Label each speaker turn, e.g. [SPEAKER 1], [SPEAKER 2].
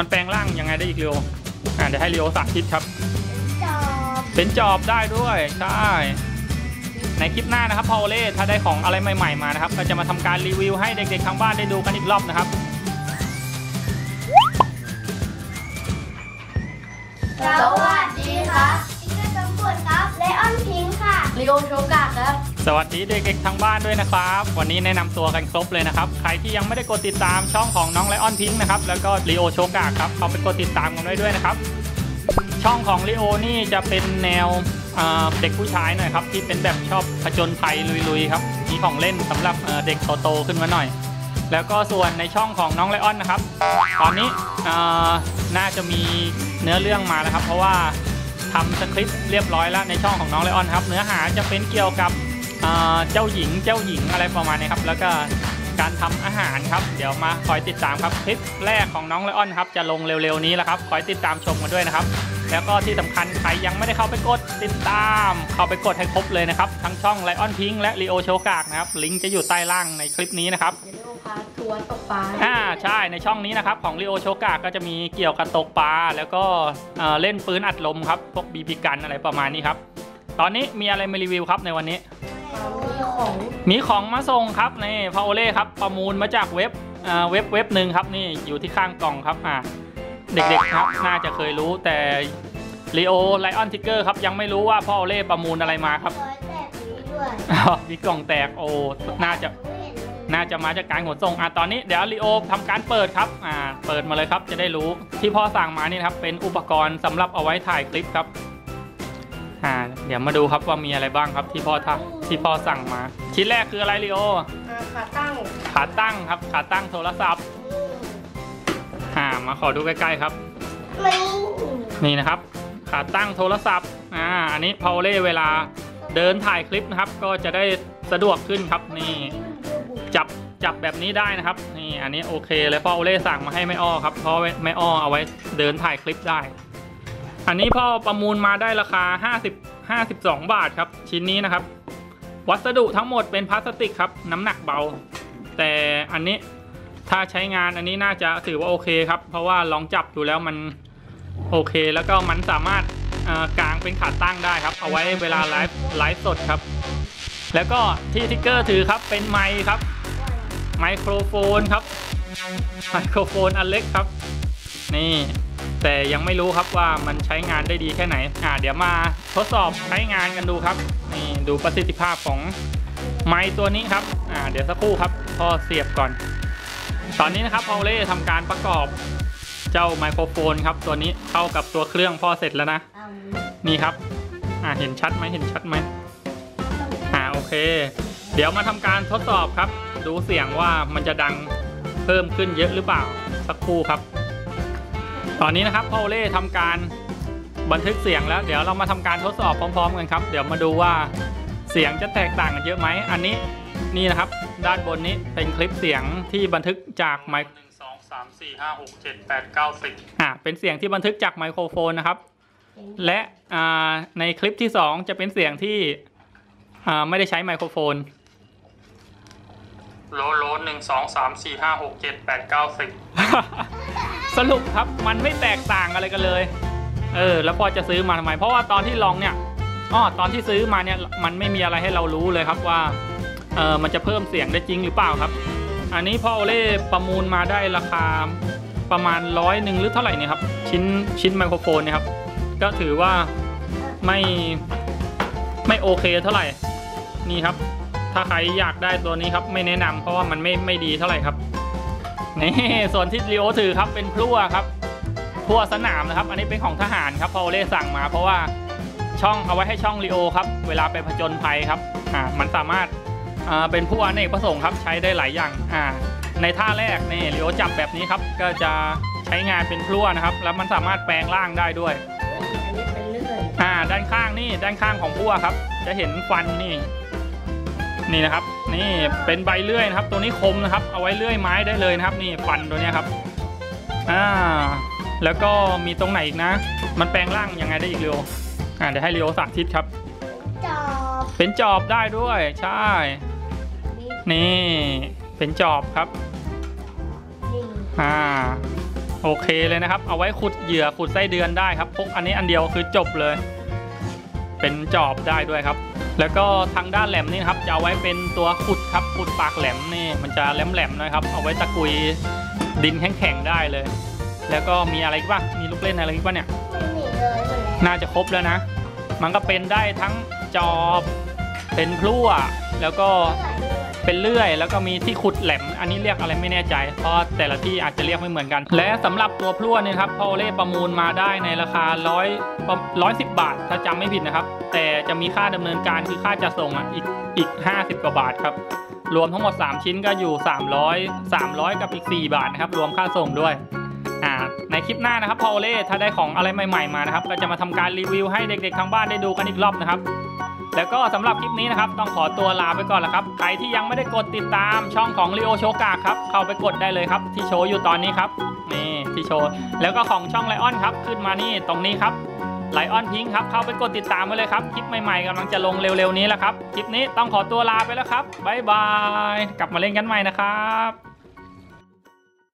[SPEAKER 1] มันแปลงร่างยังไงได้อีกเร็วอ่าเดี๋ยวให้เรียวสาธิตครับ
[SPEAKER 2] จอบ
[SPEAKER 1] เป็นจอบได้ด้วยใช่ในคลิปหน้านะครับพอเล่ถ้าได้ของอะไรใหม่ๆมานะครับก็จะมาทำการรีวิวให้เด็กๆทางบ้านได้ดูกันอีกรอบนะครับ
[SPEAKER 2] สวัสดีครับอิงเกอร์สมบูรณ์ครับเลออนพิงค์ค่ะ
[SPEAKER 3] ลีโอโชกะครับ
[SPEAKER 1] สวัสดีเด็กๆทางบ้านด้วยนะครับ วันนี้แนะนำตัวกันครบเลยนะครับ ใครที่ยังไม่ได้กดติดตามช่องของน้องไลออนพิงค์นะครับแล้วก็ลีโอโชกาครับเขาไปกดติดตามกันไว้ด้วยนะครับ ช่องของลีโอนี่จะเป็นแนวเเด็กผู้ชายหน่อยครับที่เป็นแบบชอบผจญภัยลุยๆครับมีของเล่นสำหรับเเด็กโตๆขึ้นมาหน่อย แล้วก็ส่วนในช่องของน้องไลออนนะครับ ตอนนี้น่าจะมีเนื้อเรื่องมาแล้วครับ เพราะว่าทำสคริปต์เรียบร้อยแล้วในช่องของน้องไลออนครับ เนื้อหาจะเป็นเกี่ยวกับ เอ่อเจ้าหญิงเจ้าหญิงอะไรประมาณนี้ครับ แล้วก็การทำอาหารครับ เดี๋ยวมาคอยติดตามครับคลิปแรกของน้องไลออนครับ จะลงเร็วๆนี้แล้วครับ คอยติดตามชมกันด้วยนะครับ แล้วก็ที่สำคัญใครยังไม่ได้เข้าไปกดติดตาม เข้าไปกดให้ครบเลยนะครับ ทั้งช่องไลออนพิงและลีโอโชกากนะครับ ลิงก์จะอยู่ใต้ล่างในคลิปนี้นะครับ
[SPEAKER 3] เดี๋ยวลีโอพาทัวร์ตกปลา
[SPEAKER 1] อ่าใช่ในช่องนี้นะครับของ Rio โชกาก็จะมีเกี่ยวกับตกปลาแล้วก็เอ่อเล่นปืนอัดลมครับพวกบีบีกันอะไรประมาณนี้ครับ ตอนนี้มีอะไรมารีวิวครับในวันนี้
[SPEAKER 3] มี ของ
[SPEAKER 1] มีของมาส่งครับนี่พาโอเล่ครับประมูลมาจากเว็บอ่าเว็บเว็บหนึ่งครับนี่อยู่ที่ข้างกล่องครับอ่าเด็กๆครับน่าจะเคยรู้แต่ Rio Lion Ticker ครับยังไม่รู้ว่าพ่อโอเล่ประมูลอะไรมาครับ
[SPEAKER 2] ร้อยแปดนี้ด้วย
[SPEAKER 1] อ้าวมีกล่องแตกโอ้น่าจะ
[SPEAKER 2] ไม่เห็นเลย
[SPEAKER 1] น่าจะมาจากการขนส่งอะตอนนี้เดี๋ยวลีโอทำการเปิดครับอ่าเปิดมาเลยครับจะได้รู้ที่พ่อสั่งมานี่นะครับเป็นอุปกรณ์สำหรับเอาไว้ถ่ายคลิปครับ อ่าเดี๋ยวมาดูครับว่ามีอะไรบ้างครับที่พ่อทำที่พ่อสั่งมา ชิ้นแรกคืออะไรลีโอ
[SPEAKER 3] อ่าขาตั้ง
[SPEAKER 1] ขาตั้งครับ ขาตั้งโทรศัพท์อ่ามาขอดูใกล้ๆครับ
[SPEAKER 2] ไม่
[SPEAKER 1] นี่นะครับ ขาตั้งโทรศัพท์อ่าอันนี้พอเล่เวลาเดินถ่ายคลิปนะครับ ก็จะได้สะดวกขึ้นครับนี่ จับจับแบบนี้ได้นะครับ นี่อันนี้โอเคเลยพ่อโอเล่สั่งมาให้แม่อ้อครับเพราะแม่อ้อเอาไว้เดินถ่ายคลิปได้ อันนี้พ่อประมูลมาได้ราคา 50 52 บาทครับ ชิ้นนี้นะครับ วัสดุทั้งหมดเป็นพลาสติกครับ น้ำหนักเบา แต่อันนี้ถ้าใช้งานอันนี้น่าจะถือว่าโอเคครับ เพราะว่าลองจับดูแล้วมันโอเค แล้วก็มันสามารถกางเป็นขาตั้งได้ครับ เอาไว้เวลาไลฟ์ไลฟ์สดครับ แล้วก็ที่ทิกเกอร์ถือครับเป็นไมค์ครับ ไมโครโฟนครับ ไมโครโฟนอันเล็กครับ นี่ แต่ยังไม่รู้ครับว่ามันใช้งานได้ดีแค่ไหนอ่าเดี๋ยวมาทดสอบใช้งานกันดูครับนี่ดูประสิทธิภาพของไมค์ตัวนี้ครับอ่าเดี๋ยวสักครู่ครับพอเสียบก่อน ตอนนี้นะครับพอลเล่ทำการประกอบเจ้าไมโครโฟนครับตัวนี้เข้ากับตัวเครื่องพอเสร็จแล้วนะนี่ครับอ่าเห็นชัดไหมเห็นชัดไหมอ่าโอเค เดี๋ยวมาทำการทดสอบครับ ดูเสียงว่ามันจะดังเพิ่มขึ้นเยอะหรือเปล่าสักครู่ครับ ตอนนี้นะครับพ่อโอเล่ทำการบันทึกเสียงแล้ว เดี๋ยวเรามาทำการทดสอบพร้อม ๆ กันครับ เดี๋ยวมาดูว่าเสียงจะแตกต่างกันเยอะไหม อันนี้นี่นะครับ ด้านบนนี้เป็นคลิปเสียงที่บันทึกจากไมค์หนึ่งสองสามสี่ห้าหกเจ็ดแปดเก้าสิบอ่าเป็นเสียงที่บันทึกจากไมโครโฟนนะครับ และอ่าในคลิปที่2จะเป็นเสียงที่อ่าไม่ได้ใช้ไมโครโฟนโลโลหนึ่งสองสามสี่ห้าหกเจ็ดแปดเก้าสิบ สรุปครับมันไม่แตกต่างอะไรกันเลย เออ แล้วพอจะซื้อมาทำไม เพราะว่าตอนที่ลองเนี่ยอ๋อตอนที่ซื้อมาเนี่ยมันไม่มีอะไรให้เรารู้เลยครับว่าเออมันจะเพิ่มเสียงได้จริงหรือเปล่าครับ อันนี้พ่อโอเล่ประมูลมาได้ราคาประมาณร้อยหนึ่งหรือเท่าไหร่เนี่ยครับ ชิ้นชิ้นไมโครโฟนเนะครับ ก็ถือว่าไม่ไม่โอเคเท่าไหร่นี่ครับ ถ้าใครอยากได้ตัวนี้ครับไม่แนะนำเพราะว่ามันไม่ไม่ดีเท่าไหร่ครับ นี่ส่วนที่ลีโอถือครับเป็นพลั่วครับพลั่วสนามนะครับ อันนี้เป็นของทหารครับพอเล่สั่งมา เพราะว่าช่องเอาไว้ให้ช่องลีโอครับ เวลาไปผจญภัยครับอ่ามันสามารถอ่าเป็นพลั่วอเนกประสงค์ครับใช้ได้หลายอย่างอ่าในท่าแรกนี่ลีโอจับแบบนี้ครับ ก็จะใช้งานเป็นพลั่วนะครับ แล้วมันสามารถแปลงร่างได้ด้วย
[SPEAKER 3] อันนี้เป็นเลื่อย
[SPEAKER 1] อ่าด้านข้างนี่ด้านข้างของพั่วครับ จะเห็นฟันนี่ นี่นะครับ นี่เป็นใบเลื่อยนะครับ ตัวนี้คมนะครับ เอาไว้เลื่อยไม้ได้เลยนะครับ นี่ฟันตัวเนี้ยครับอ่าแล้วก็มีตรงไหนอีกนะ มันแปลงร่างยังไงได้อีกเร็วอ่าเดี๋ยวให้เรียวสาธิตครับ
[SPEAKER 2] จอบ
[SPEAKER 1] เป็นจอบได้ด้วยใช่
[SPEAKER 3] นี่
[SPEAKER 1] นี่เป็นจอบครับ
[SPEAKER 2] นี่
[SPEAKER 1] อ่าโอเคเลยนะครับ เอาไว้ขุดเหยื่อขุดไส้เดือนได้ครับพกอันนี้อันเดียวคือจบเลย เป็นจอบได้ด้วยครับ แล้วก็ทางด้านแหลมนี่นะครับจะเอาไว้เป็นตัวขุดครับขุดปากแหลมนี่มันจะแหลมๆหนะครับ เอาไว้ตะกุยดินแข็งๆได้เลย แล้วก็มีอะไรอีกบ้างมีลูกเล่นอะไรอีกบ้างเนี่ย
[SPEAKER 2] ไม่มีเลยหมดแล้ว
[SPEAKER 1] น่าจะครบแล้วนะ มันก็เป็นได้ทั้งจอบเป็นพลั่วแล้วก็ เป็นเลื่อย แล้วก็มีที่ขุดแหลม อันนี้เรียกอะไรไม่แน่ใจ เพราะแต่ละที่อาจจะเรียกไม่เหมือนกัน และสำหรับตัวพลั่วเนี่ยครับพอเล่ประมูลมาได้ในราคาร้อยร้อยสิบบาท ถ้าจำไม่ผิดนะครับ แต่จะมีค่าดำเนินการคือค่าจะส่งอะอีกอีก50กว่าบาทครับรวมทั้งหมด 3 ชิ้นก็อยู่ 300 300 กับอีก 4 บาทนะครับ รวมค่าส่งด้วย อ่า ในคลิปหน้านะครับพอเล่ถ้าได้ของอะไรใหม่ๆมานะครับ ก็จะมาทำการรีวิวให้เด็กๆทางบ้านได้ดูกันอีกรอบนะครับ แล้วก็สำหรับคลิปนี้นะครับ ต้องขอตัวลาไปก่อนแล้วครับ ใครที่ยังไม่ได้กดติดตามช่องของ r ีโอโชกาครับ เข้าไปกดได้เลยครับ ที่โชว์อยู่ตอนนี้ครับนี่ที่โชว์ แล้วก็ของช่องไลออนครับ ขึ้นมานี่ตรงนี้ครับไลออนพิงครับ เข้าไปกดติดตามไว้เลยครับ คลิปใหม่ๆกำลังจะลงเร็วๆนี้แล้วครับ คลิปนี้ต้องขอตัวลาไปแล้วครับบ๊ายบาย กลับมาเล่นกันใหม่นะครับ